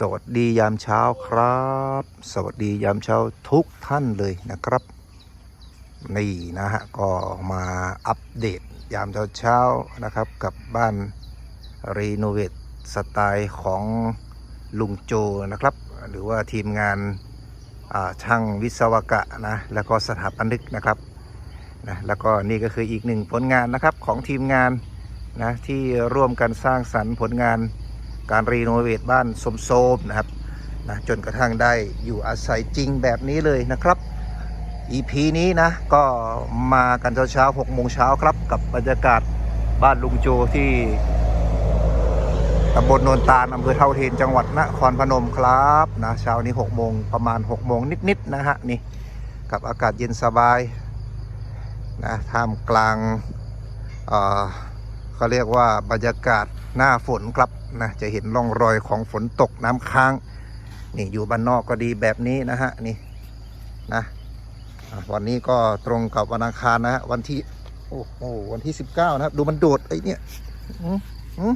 สวัสดียามเช้าครับ สวัสดียามเช้าทุกท่านเลยนะครับ นี่นะฮะก็มาอัปเดตยามเช้าเช้านะครับ กับบ้านรีโนเวทสไตล์ของลุงโจนะครับ หรือว่าทีมงานช่างวิศวกะนะแล้วก็สถาปนิกนะครับนะแล้วก็นี่ก็คืออีกหนึ่งผลงานนะครับของทีมงานนะที่ร่วมกันสร้างสรรค์ผลงาน การรีโนเวทบ้านสมโซมนะครับนะจนกระทั่งได้อยู่อาศัยจริงแบบนี้เลยนะครับ EP นี้นะก็มากันเช้าเช้าหกโมงเช้าครับ กับบรรยากาศบ้านลุงโจที่ตำบลโนนตาลอำเภอเท่าเทนจังหวัดนครพนมครับนะเช้านี้6โมงประมาณ6โมงนิดๆนะฮะนี่กับอากาศเย็นสบายนะท่ามกลางเอ่อเขาเรียกว่าบรรยากาศหน้าฝนครับ นะจะเห็นร่องรอยของฝนตกน้ำค้าง นี่อยู่บ้านนอกก็ดีแบบนี้นะฮะนี่นะวันนี้ก็ตรงกับวันอังคารนะฮะวันที่โอ้โหวันที่ 19 นะครับ ดูมันโดดไอ้เนี่ยอืมอืม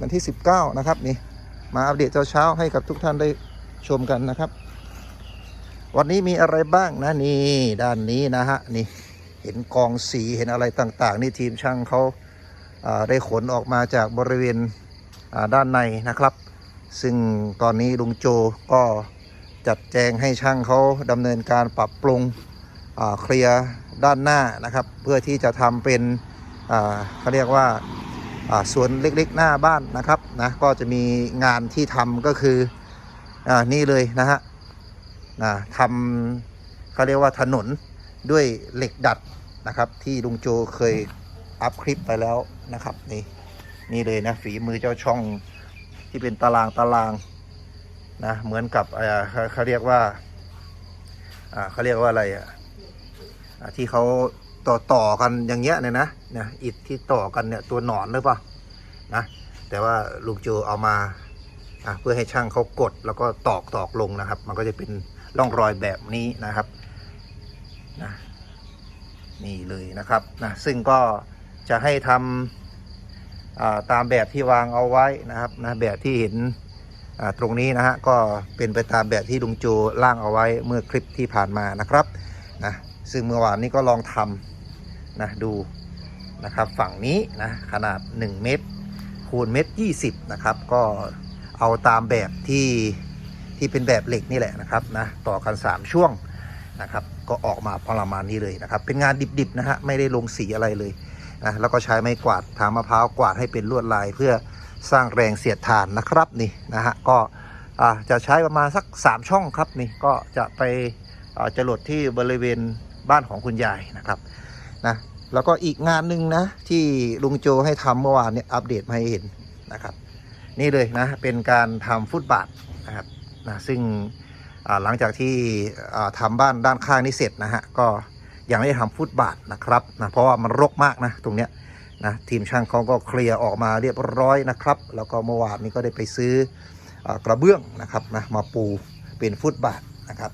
วันที่ 19 นะครับนี่มาอัปเดตเช้าๆให้กับทุกท่านได้ชมกันนะครับ วันนี้มีอะไรบ้างนะนี่ด้านนี้นะฮะนี่เห็นกองสีเห็นอะไรต่าง ๆ นี่ทีมช่างเขาได้ขนออกมาจากบริเวณ ด้านในนะครับ ซึ่งตอนนี้ลุงโจก็จัดแจงให้ช่างเขาดำเนินการปรับปรุงเคลียร์ด้านหน้านะครับ เพื่อที่จะทำเป็นเขาเรียกว่าสวนเล็กๆหน้าบ้านนะครับนะก็จะมีงานที่ทำก็คืออนี่เลยนะฮะนะทำเขาเรียกว่าถนนด้วยเหล็กดัดนะครับ ที่ลุงโจเคยอัพคลิปไปแล้วนะครับนี่ นี่เลยนะฝีมือเจ้าช่องที่เป็นตารางตารางนะเหมือนกับเขาเรียกว่าเขาเรียกว่าอะไรอะที่เขาต่อต่อกันอย่างเงี้ยเนี่ยนะเนี่ยอิฐที่ต่อกันเนี่ยตัวหนอนหรือเปล่านะแต่ว่าลุงโจเอามาเพื่อให้ช่างเขากดแล้วก็ตอกตอกลงนะครับ มันก็จะเป็นร่องรอยแบบนี้นะครับนะนี่เลยนะครับนะซึ่งก็จะให้ทำอ่า ตามแบบที่วางเอาไว้นะครับนะแบบที่เห็นตรงนี้นะฮะก็เป็นไปตามแบบที่ลุงโจร่างเอาไว้เมื่อคลิปที่ผ่านมานะครับนะซึ่งเมื่อวานนี้ก็ลองทำนะดูนะครับฝั่งนี้นะขนาด 1 เมตรคูณเมตร20นะครับก็เอาตามแบบที่ที่เป็นแบบเหล็กนี่แหละนะครับนะต่อกัน 3 ช่วงนะครับก็ออกมาประมาณนี้เลยนะครับเป็นงานดิบๆนะฮะไม่ได้ลงสีอะไรเลย นะแล้วก็ใช้ไม้กวาดทางมะพร้าวกวาดให้เป็นลวดลายเพื่อสร้างแรงเสียดทานนะครับนี่นะฮะก็จะใช้ประมาณสัก 3 ช่องครับนี่ก็จะไปจรดที่บริเวณบ้านของคุณยายนะครับนะแล้วก็อีกงานหนึ่งนะที่ลุงโจให้ทำเมื่อวานเนี่ยอัปเดตมาให้เห็นนะครับนี่เลยนะเป็นการทำฟุตบาทนะครับนะซึ่งหลังจากที่อ่าทำบ้านด้านข้างนี้เสร็จนะฮะก็ ยังไม่ได้ทำฟุตบาทนะครับนะเพราะว่ามันรกมากนะตรงเนี้ยนะทีมช่างเขาก็เคลียร์ออกมาเรียบร้อยนะครับ แล้วก็เมื่อวานนี้ก็ได้ไปซื้ออกระเบื้องนะครับนะมาปูเป็นฟุตบาทนะครับ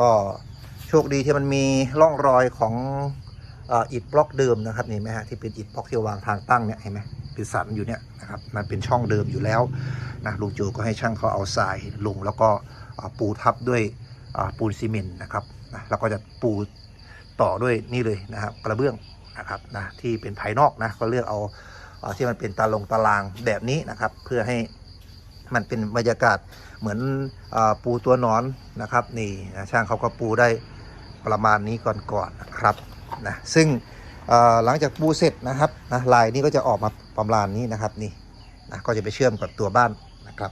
ก็โชคดีที่มันมีร่องรอยของอ,อิฐบล็อกเดิมนะครับนี่ไหมฮะที่เป็นอิฐบล็อกที่วางทางตั้งเนี่ยเห็นไหมเป็นสันอยู่เนี่ยนะครับมันเป็นช่องเดิมอยู่แล้วนะลุงจูก็ให้ช่างเขาเอาทรายลงแล้วก็ปูทับด้วยปูนซีเมนต์นะครับนะแล้วก็จะปู ต่อด้วยนี่เลยนะครับกระเบื้องนะครับนะที่เป็นภายนอกนะก็เลือกเอาเอ่อที่มันเป็นตาลงตารางแบบนี้นะครับ เพื่อให้มันเป็นบรรยากาศเหมือนอปูตัวนอนนะครับ นี่นะช่างเขาก็ปูได้ประมาณนี้ก่อนๆนนะครับนะซึ่งหลังจากปูเสร็จนะครับนะลายนี้ก็จะออกมาประมาณนี้นะครับนี่นะก็จะไปเชื่อมกับตัวบ้านนะครับ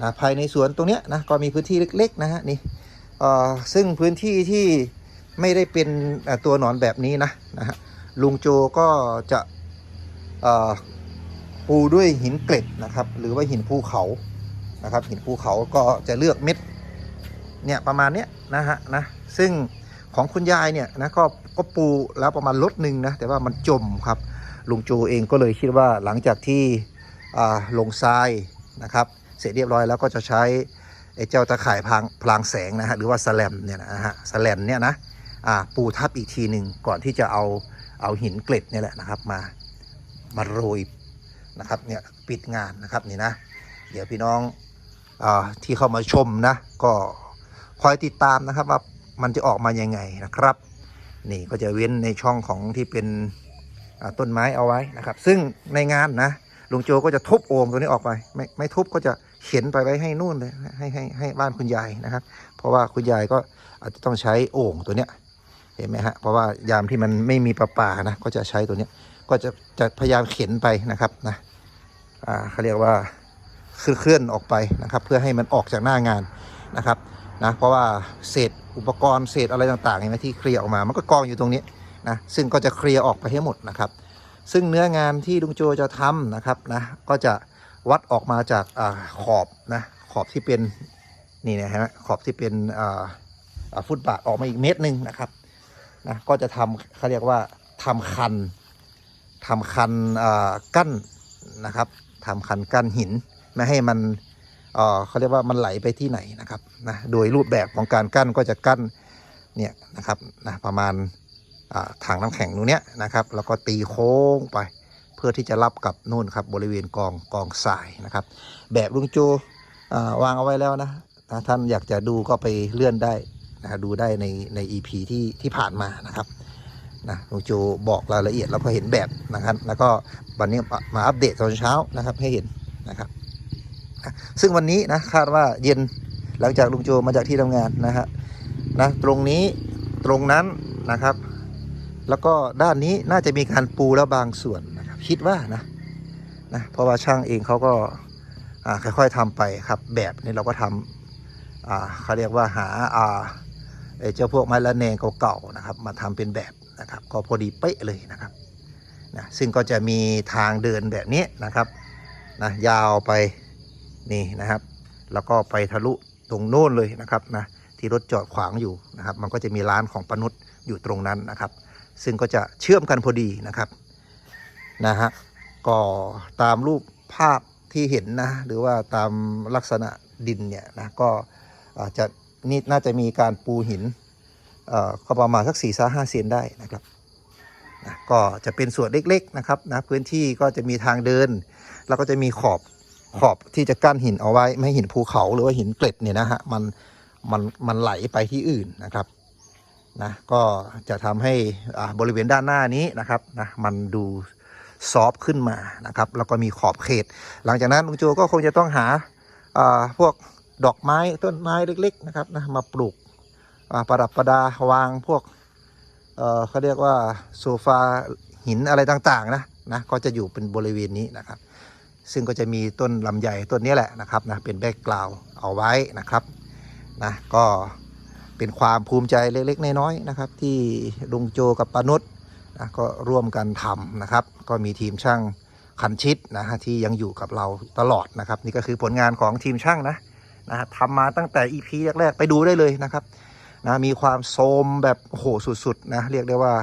นะภายในสวนตรงเนี้ยนะก็มีพื้นที่เล็กๆนะฮะนี่ซึ่งพื้นที่ที่ ไม่ได้เป็นตัวหนอนแบบนี้นะนะฮะลุงโจก็จะปูด้วยหินเกล็ดนะครับ หรือว่าหินภูเขานะครับ หินภูเขาก็จะเลือกเม็ดเนี่ยประมาณเนี้ยนะฮะนะซึ่งของคุณยายเนี่ยนะก็ก็ปูแล้วประมาณลดหนึ่งนะแต่ว่ามันจมครับลุงโจเองก็เลยคิดว่าหลังจากที่ลงทรายนะครับ เสร็จเรียบร้อยแล้วก็จะใช้ไอ้เจ้าตะข่ายพลางพลางแสงนะฮะหรือว่าสแลมเนี่ยนะฮะสแลมเนี่ยนะ ปูทับอีกทีหนึ่งก่อนที่จะเอาเอาหินเกล็ดนี่แหละนะครับมามาโรยนะครับเนี่ยปิดงานนะครับนี่นะ เดี๋ยวพี่น้องอที่เข้ามาชมนะ ก็คอยติดตามนะครับว่ามันจะออกมายังไงนะครับ นี่ก็จะเว้นในช่องของที่เป็นต้นไม้เอาไว้นะครับ ซึ่งในงานนะลุงโจก็จะทุบโอ่งตัวนี้ออกไป ไม่ไม่ทุบก็จะเข็นไปไว้ให้นู่นเลยให้ให้ให้บ้านคุณยายนะครับ เพราะว่าคุณยายก็อาจจะต้องใช้โอ่งตัวเนี้ย เห็นไหมฮะเพราะว่ายามที่มันไม่มีประปานะก็จะใช้ตัวนี้ก็จะจะพยายามเข็นไปนะครับนะอ่าเขาเรียกว่าเคลื่อนออกไปนะครับ เพื่อให้มันออกจากหน้างานนะครับนะเพราะว่าเศษอุปกรณ์เศษอะไรต่างๆเห็นไหมที่เคลียร์ออกมามันก็กองอยู่ตรงนี้นะซึ่งก็จะเคลียร์ออกไปให้หมดนะครับซึ่งเนื้องานที่ลุงโจจะทำนะครับนะก็จะวัดออกมาจากอาขอบนะขอบที่เป็นนี่นะฮะขอบที่เป็นอ่าฟุตบาทออกมาอีกเมตรหนึ่งนะครับ นะก็จะทำเขาเรียกว่าทำคันทำคันกั้นนะครับทำคันกั้นหินไม่ให้มันเขาเรียกว่ามันไหลไปที่ไหนนะครับนะโดยรูปแบบของการกั้นก็จะกั้นเนี่ยนะครับนะประมาณถังน้ำแข็งตรงเนี้ยนะครับแล้วก็ตีโค้งไปเพื่อที่จะรับกับนู่นครับบริเวณกองกองทรายนะครับ แบบลุงโจอ่าวางเอาไว้แล้วนะถ้าท่านอยากจะดูก็ไปเลื่อนได้ นะดูได้ในใน EP ที่ที่ผ่านมานะครับนะลุงโจบอกรายละเอียดแล้วก็เห็นแบบนะครับ แล้วก็วันนี้มาอัปเดตตอนเช้านะครับให้เห็นนะครับนะซึ่งวันนี้นะคาดว่าเย็นหลังจากลุงโจมาจากที่ทำงานนะฮะนะตรงนี้ตรงนั้นนะครับ แล้วก็ด้านนี้น่าจะมีการปูแล้วบางส่วนนะครับคิดว่านะนะเพราะว่าช่างเองเขาก็ค่อยๆทำไปครับ แบบนี้เราก็ทำอ่าเขาเรียกว่าหาอ่า เจ้าพวกไม้ละแนงเก่าๆนะครับ มาทำเป็นแบบนะครับ ก็พอดีเป๊ะเลยนะครับนะซึ่งก็จะมีทางเดินแบบนี้นะครับนะยาวไปนี่นะครับ แล้วก็ไปทะลุตรงโน้นเลยนะครับนะที่รถจอดขวางอยู่นะครับ มันก็จะมีร้านของปนุษอยู่ตรงนั้นนะครับ ซึ่งก็จะเชื่อมกันพอดีนะครับนะฮะก็ตามรูปภาพที่เห็นนะ หรือว่าตามลักษณะดินเนี่ยนะก็อาจจะ นี่น่าจะมีการปูหินก็ประมาณสัก4ี่ห้าเซนได้นะครับนะก็จะเป็นส่วนเล็กๆนะครับนะพื้นที่ก็จะมีทางเดิน แล้วก็จะมีขอบขอบที่จะกั้นหินเอาไว้ ไม่ให้หินภูเขาหรือว่าหินเกล็ดเนี่ยนะฮะมันมันมันไหลไปที่อื่นนะครับนะก็จะทำให้อ่าบริเวณด้านหน้านี้นะครับนะมันดูซอฟขึ้นมานะครับแล้วก็มีขอบเขต หลังจากนั้นลุงโจก็คงจะต้องหาอ่าพวก ดอกไม้ต้นไม้เล็ก ๆ นะครับนะมาปลูกอ่าประดับประดาวางพวกเออเขาเรียกว่าโซฟาหินอะไรต่างๆนะนะก็จะอยู่เป็นบริเวณนี้นะครับ ซึ่งก็จะมีต้นลำไยต้นนี้แหละนะครับนะเป็นแบ็กกราวเอาไว้นะครับนะก็เป็นความภูมิใจเล็ก ๆ น้อยๆนะครับ ที่ลุงโจกับปานุษนะก็ร่วมกันทำนะครับ ก็มีทีมช่างคันชิดนะฮะที่ยังอยู่กับเราตลอดนะครับ นี่ก็คือผลงานของทีมช่างนะ นะฮะทำมาตั้งแต่ EP แรกๆ ไปดูได้เลยนะครับนะมีความโทรมแบบโหสุดๆนะเรียกได้ว่า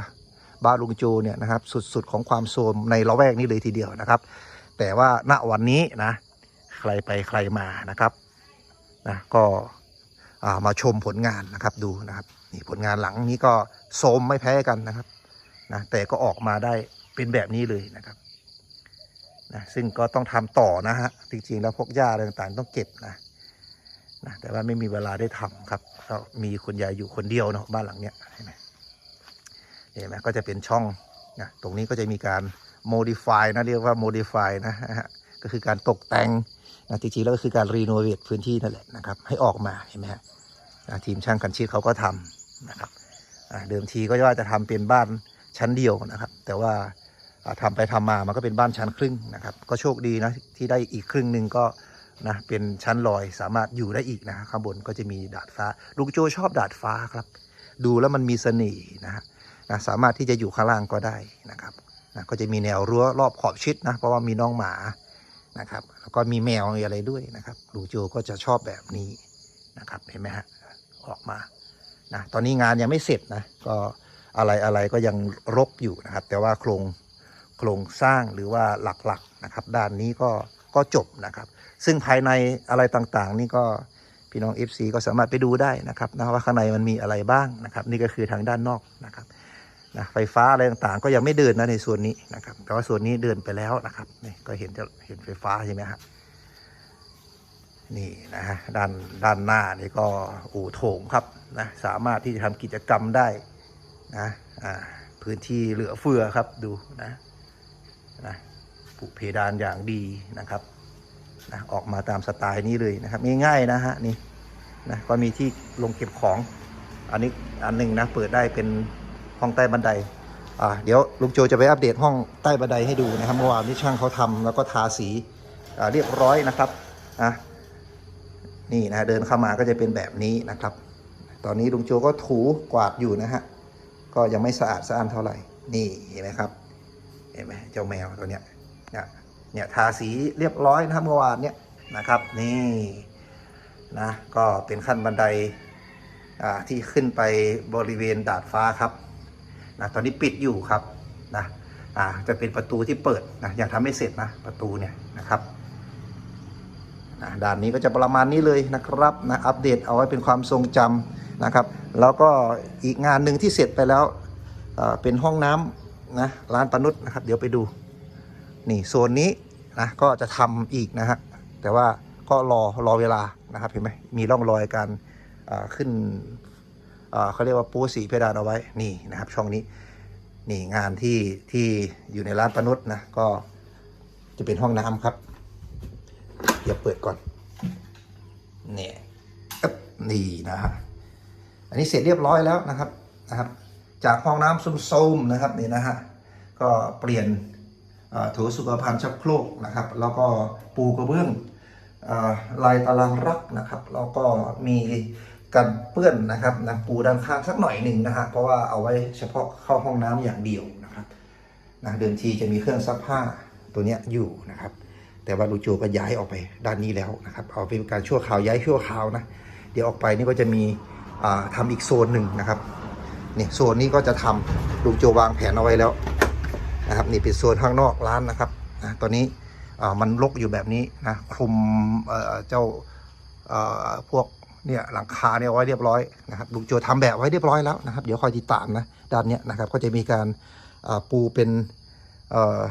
บ้าลุงโจเนี่ยนะครับสุดๆของความโทรมในละแวกนี้เลยทีเดียวนะครับ แต่ว่าณวันนี้นะใครไปใครมานะครับนะก็มาชมผลงานนะครับดูนะครับนี่ผลงานหลังนี้ก็โสมไม่แพ้กันนะครับนะแต่ก็ออกมาได้เป็นแบบนี้เลยนะครับนะซึ่งก็ต้องทำต่อนะฮะจริงๆแล้วพวกหญ้าอะไรต่างๆต้องเก็บนะ นะแต่ว่าไม่มีเวลาได้ทำครับก็มีคุณยายอยู่คนเดียวเนาะบ้านหลังเนี้ยเห็นไหมเห็นไหมก็จะเป็นช่องนะตรงนี้ก็จะมีการ modify นะเรียกว่า modify นะฮะก็คือการตกแต่งนะจริงๆแล้วก็คือการรีโนเวทพื้นที่นั่นแหละนะครับ ให้ออกมาเห็นไหมฮะนะทีมช่างกันชีพเขาก็ทำนะครับเดิมทีก็ว่าจะทำเป็นบ้านชั้นเดียวนะครับ แต่ว่าทำาไปทำมามันก็เป็นบ้านชั้นครึ่งนะครับ ก็โชคดีนะที่ได้อีกครึ่งหนึ่งก็ นะเป็นชั้นลอยสามารถอยู่ได้อีกนะข้างบนก็จะมีดาดฟ้าลุงโจชอบดาดฟ้าครับ ดูแล้วมันมีเสน่ห์นะนะสามารถที่จะอยู่ข้างล่างก็ได้นะครับนะก็จะมีแนวรั้วรอบขอบชิดนะเพราะว่ามีน้องหมานะครับ แล้วก็มีแมวมีอะไรด้วยนะครับลูโจก็จะชอบแบบนี้นะครับเห็นไหมฮะออกมานะตอนนี้งานยังไม่เสร็จนะก็อะไรอะไรก็ยังรกอยู่นะครับ แต่ว่าโครงโครงสร้างหรือว่าหลักๆนะครับ ด้านนี้ก็ ก็จบนะครับ ซึ่งภายในอะไรต่างๆ นี่ก็พี่น้อง FC ก็สามารถไปดูได้นะครับนะว่าข้างในมันมีอะไรบ้างนะครับ นี่ก็คือทางด้านนอกนะครับนะไฟฟ้าอะไรต่างๆ ก็ยังไม่เดินนะในส่วนนี้นะครับแต่ว่าส่วนนี้เดินไปแล้วนะครับนี่ก็เห็นจะเห็นไฟฟ้าใช่ไหมครับนี่นะฮะด้านด้านหน้านี่ก็อู่โถงครับนะสามารถที่จะทำกิจกรรมได้นะอ่าพื้นที่เหลือเฟือครับดูนะนะ ผูกเพดานอย่างดีนะครับนะออกมาตามสไตล์นี้เลยนะครับง่ายๆนะฮะนี่นะก็มีที่ลงเก็บของ อันนี้อันหนึ่งนะเปิดได้เป็นห้องใต้บันไดอ่าเดี๋ยวลุงโจจะไปอัปเดตห้องใต้บันไดให้ดูนะครับเมื่อวานที่ช่างเขาทำแล้วก็ทาสีอ่าเรียบร้อยนะครับอะนี่นะเดินเข้ามาก็จะเป็นแบบนี้นะครับ ตอนนี้ลุงโจก็ถูกวาดอยู่นะฮะก็ยังไม่สะอาดสะอ้านเท่าไหร่นี่เห็นไหมครับเห็นไหมเจ้าแมวตัวเนี้ย เนี่ยเนี่ยทาสีเรียบร้อยนะครับเมื่อวานเนี่ยนะครับนี่นะก็เป็นขั้นบันไดอ่าที่ขึ้นไปบริเวณดาดฟ้าครับนะตอนนี้ปิดอยู่ครับนะอ่าจะเป็นประตูที่เปิดนะยังทำไม่เสร็จนะประตูเนี่ยนะครับอะด้านนี้ก็จะประมาณนี้เลยนะครับนะอัปเดตเอาไว้เป็นความทรงจำนะครับ แล้วก็อีกงานหนึ่งที่เสร็จไปแล้วเอ่อเป็นห้องน้ำนะร้านปนุษนะครับ เดี๋ยวไปดู นี่โซนนี้นะก็จะทำอีกนะฮะแต่ว่าก็รอรอเวลานะครับเห็นไหมมีร่องรอยการขึ้นเขาเรียกว่าปูสีเพดานเอาไว้นี่นะครับ ช่องนี้นี่งานที่ที่อยู่ในร้านปนุษนะก็จะเป็นห้องน้ำครับ เดี๋ยวเปิดก่อนเนี่ยนี่นะฮะอันนี้เสร็จเรียบร้อยแล้วนะครับนะครับ จากห้องน้ำซุมโซมๆนะครับนี่นะฮะก็เปลี่ยน โถูสุขภัณฑ์ชักโครกนะครับ แล้วก็ปูกระเบื้องลายตารางรักนะครับ แล้วก็มีกันเปื้อนนะครับนะปูด้านข้างสักหน่อยหนึ่งนะฮะเพราะว่าเอาไว้เฉพาะเข้าห้องน้ำอย่างเดียวนะครับนะเดิมทีจะมีเครื่องซักผ้าตัวนี้อยู่นะครับ แต่ว่าลูกโจก็ย้ายออกไปด้านนี้แล้วนะครับเอาเป็นการชั่วคราวย้ายชั่วคราวนะเดี๋ยวออกไปนี่ก็จะมีอ่าทำอีกโซนหนึ่งนะครับนี่โซนนี้ก็จะทำลูกโจวางแผนเอาไว้แล้ว นะครับนี่เป็นโซนข้างนอกร้านนะครับนะตอนนี้มันรกอยู่แบบนี้นะคลุมเจ้าพวกเนี่ยหลังคาเนี่ยไว้เรียบร้อยนะครับลูกโจทำแบบไว้เรียบร้อยแล้วนะครับ เดี๋ยวคอยติดตามนะด้านเนี้ยนะครับก็จะมีการปูเป็นเอ่อ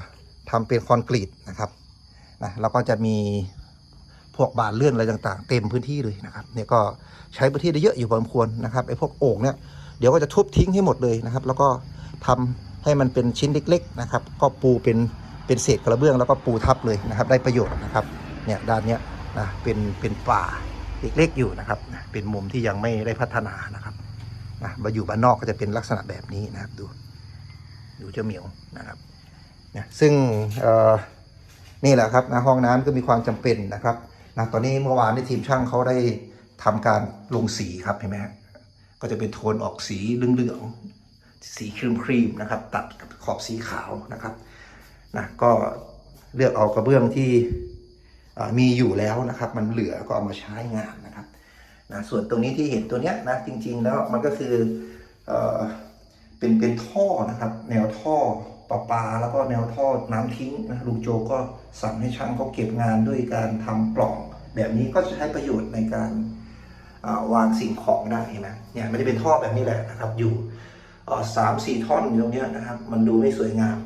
ทำเป็นคอนกรีตนะครับนะแล้วก็จะมีพวกบานเลื่อนอะไรต่างๆ เต็มพื้นที่เลยนะครับเนี่ยก็ใช้พื้นที่ได้เยอะอยู่พอสมควรนะครับไอ้พวกโอ่งเนี่ยเดี๋ยวก็จะทุบทิ้งให้หมดเลยนะครับ แล้วก็ทำ ให้มันเป็นชิ้นเล็กๆนะครับ ก็ปูเป็นเป็นเศษกระเบื้องแล้วก็ปูทับเลยนะครับ ได้ประโยชน์นะครับเนี่ยด้านเนี้ยนะเป็นเป็นป่าเล็กๆอยู่นะครับ เป็นมุมที่ยังไม่ได้พัฒนานะครับนะมาอยู่บ้านนอกก็จะเป็นลักษณะแบบนี้นะครับดูดูเจ้าเหมียวนะครับเนี่ยซึ่งเออนี่แหละครับนะห้องน้ำก็มีความจำเป็นนะครับนะตอนนี้เมื่อวานในทีมช่างเขาได้ทำการลงสีครับเห็นไหมฮะก็จะเป็นโทนออกสีเหลือง สีครีมครีมๆนะครับ ตัดกับขอบสีขาวนะครับนะก็เลือกเอากระเบื้องที่มีอยู่แล้วนะครับ มันเหลือก็เอามาใช้งานนะครับนะส่วนตรงนี้ที่เห็นตัวเนี้ยนะจริง ๆ แล้วมันก็คือเอ่อเป็นเป็นท่อนะครับ แนวท่อประปาแล้วก็แนวท่อน้ำทิ้งนะลุงโจก็สั่งให้ช่างเขาเก็บงานด้วยการทำปล่อง แบบนี้ก็จะใช้ประโยชน์ในการวางสิ่งของได้เห็นไหมเนี่ยมันจะเป็นท่อแบบนี้แหละนะครับ อยู่ สามสี่ท่อนอยู่ตรงนี้นะครับ มันดูไม่สวยงาม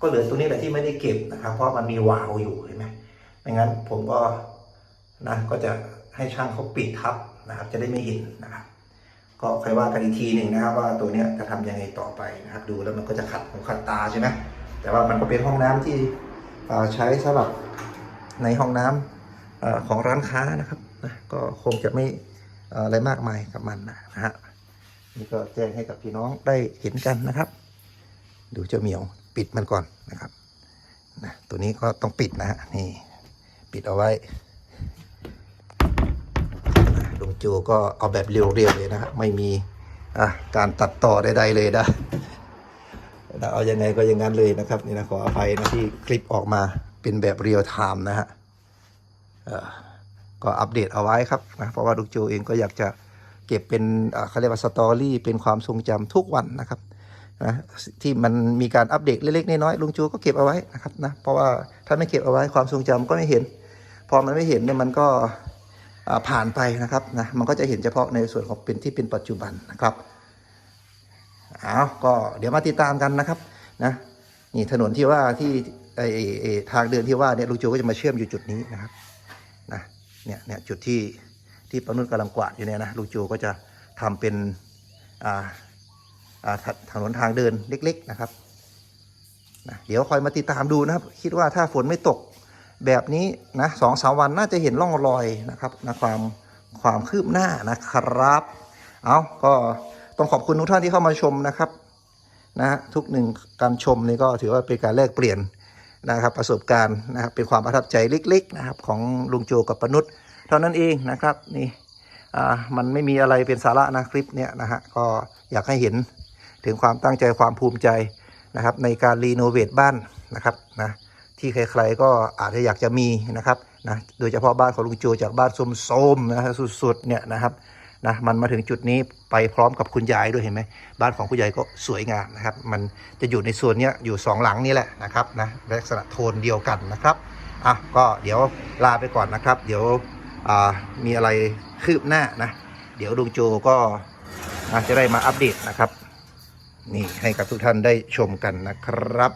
ก็เหลือตรงนี้แหละที่ไม่ได้เก็บนะครับ เพราะมันมีวาวอยู่เห็นไหมไม่งั้นผมก็นะก็จะให้ช่างเขาปิดทับนะครับ จะได้ไม่เห็นนะครับ ก็ค่อยว่ากันอีกทีหนึ่งนะครับ ว่าตัวเนี้ยจะทำยังไงต่อไปนะครับ ดูแล้วมันก็จะขัดหูขัดตาใช่ไหมแต่ว่ามันก็เป็นห้องน้ำที่ใช้สำหรับในห้องน้ำเอ่อของร้านค้านะครับนะก็คงจะไม่อะไรมากมายกับมันนะฮะ นี่ก็แจ้งให้กับพี่น้องได้เห็นกันนะครับ ดูเจ้าเหมียวปิดมันก่อนนะครับนะตัวนี้ก็ต้องปิดนะฮะนี่ปิดเอาไว้ลุงจูก็เอาแบบเรียวๆเลยนะฮะไม่มีอะการตัดต่อใดๆเลยนะนะเอายังไงก็อย่างนั้นเลยนะครับนี่นะขออภัยนะที่คลิปออกมาเป็นแบบเรียลไทม์นะฮะก็อัปเดตเอาไว้ครับนะเพราะว่าลุงจูเองก็อยากจะ เก็บเป็นเขาเรียกว่าสตอรี่เป็นความทรงจำทุกวันนะครับนะที่มันมีการอัปเดตเล็กๆน้อยๆลุงจูก็เก็บเอาไว้นะครับนะเพราะว่าถ้าไม่เก็บเอาไว้ความทรงจำก็ไม่เห็น พอมันไม่เห็นเนี่ยมันก็ผ่านไปนะครับนะมันก็จะเห็นเฉพาะในส่วนของเป็นที่เป็นปัจจุบันนะครับเอาก็เดี๋ยวมาติดตามกันนะครับนะนี่ถนนที่ว่าที่ไอไอไอทางเดินที่ว่าเนี่ยลุงโจก็จะมาเชื่อมอยู่จุดนี้นะครับนะเนี่ยเนี่ยจุดที่ ที่ปนุชกำลังกวาดอยู่เนี่ยนะลุงโจก็จะทำเป็นอ่าอ่าถนนทางเดินเล็ก ๆนะครับนะเดี๋ยวคอยมาติดตามดูนะครับ คิดว่าถ้าฝนไม่ตกแบบนี้นะสองสามวันน่าจะเห็นร่องรอยนะครับนะความความคืบหน้านะครับ เอาก็ต้องขอบคุณทุกท่านที่เข้ามาชมนะครับนะฮะทุกหนึ่งการชมนี่ก็ถือว่าเป็นการแลกเปลี่ยนนะครับประสบการณ์นะครับเป็นความประทับใจเล็กๆนะครับของลุงโจกับปนุษย์ เท่านั้นเองนะครับนี่มันไม่มีอะไรเป็นสาระนะคลิปเนี้ยนะฮะก็อยากให้เห็นถึงความตั้งใจความภูมิใจนะครับ ในการรีโนเวทบ้านนะครับนะที่ใครๆก็อาจจะอยากจะมีนะครับนะโดยเฉพาะบ้านของลุงโจจากบ้านโสมๆนะฮะสุดๆเนี่ยนะครับนะมันมาถึงจุดนี้ไปพร้อมกับคุณยายด้วยเห็นไหมบ้านของคุณยายก็สวยงามนะครับ มันจะอยู่ในส่วนเนี้ยอยู่สองหลังนี่แหละนะครับนะลักษณะโทนเดียวกันนะครับอะก็เดี๋ยวลาไปก่อนนะครับ เดี๋ยว มีอะไรคืบหน้านะ เดี๋ยวลุงโจก็จะได้มาอัปเดตนะครับ นี่ให้กับทุกท่านได้ชมกันนะครับ